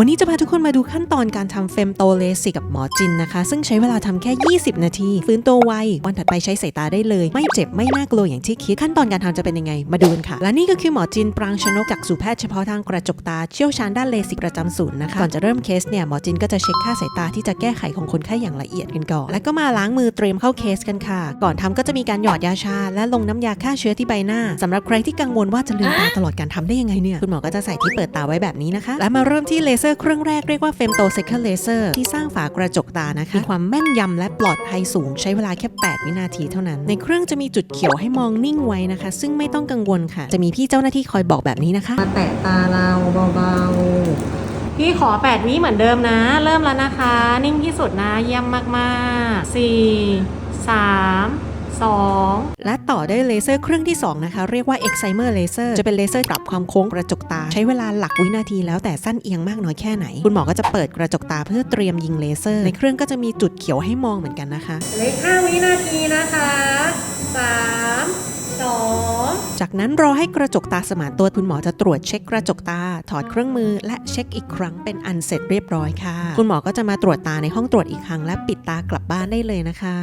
วันนี้จะพาทุกคนมาดูขั้นตอนการทำเฟมโตเลสิกกับหมอจินนะคะ ซึ่งใช้เวลาทำแค่ 20 นาที ฟื้นตัวไว วันถัดไปใช้สายตาได้เลย ไม่เจ็บไม่น่ากลัวอย่างที่คิด ขั้นตอนการทำจะเป็นยังไง มาดูกันค่ะ และนี่ก็คือหมอจินปรางชนกจากสู่แพทย์เฉพาะทางกระจกตาเชี่ยวชาญด้านเลสิกประจำศูนย์นะคะ ก่อนจะเริ่มเคสเนี่ยหมอจินก็จะเช็คค่าสายตาที่จะแก้ไขของคนไข้อย่างละเอียดกันก่อน แล้วก็มาล้างมือเตรียมเข้าเคสกันค่ะ ก่อนทำก็จะมีการหยอดยาชา และลงน้ำยาฆ่าเชื้อที่ใบหน้าสำหรับใครที่กังวลว่าจะลืมตาตลอดการทำได้ยังไงเนี่ยคุณหมอก็จะใส่ที่เปิดตาไว้แบบนี้นะคะ และมาเริ่มที่เลเซอร์เครื่องแรกเรียกว่าเฟมโตเซคัลเลเซอร์ที่สร้างฝากระจกตานะคะ มีความแม่นยำและปลอดภัยสูงใช้เวลาแค่ 8 วินาทีเท่านั้น ในเครื่องจะมีจุดเขียวให้มองนิ่งไว้นะคะ ซึ่งไม่ต้องกังวลค่ะ จะมีพี่เจ้าหน้าที่คอยบอกแบบนี้นะคะมาแตะตาเราเบาๆ พี่ขอ 8 วิเหมือนเดิมนะ เริ่มแล้วนะคะ นิ่งที่สุดนะเยี่ยมมากๆ 4 3 2 และต่อด้วยเลเซอร์เครื่องที่ 2 นะคะ เรียกว่า Excimer Laser จะเป็นเลเซอร์ปรับความโค้งกระจกตา ใช้เวลาหลักวินาทีแล้วแต่สั้นเอียงมากน้อยแค่ไหน คุณหมอก็จะเปิดกระจกตาเพื่อเตรียมยิงเลเซอร์ ในเครื่องก็จะมีจุดเขียวให้มองเหมือนกันนะคะเหลข5วินาทีนะคะ3 2จากนั้นรอให้กระจกตาสมานตัวคุณหมอจะตรวจเช็คกระจกตา ถอดเครื่องมือ และเช็คอีกครั้งเป็นอันเสร็จเรียบร้อยค่ะ คุณหมอก็จะมาตรวจตาในห้องตรวจอีกครั้ง และปิดตากลับบ้านได้เลยนะคะ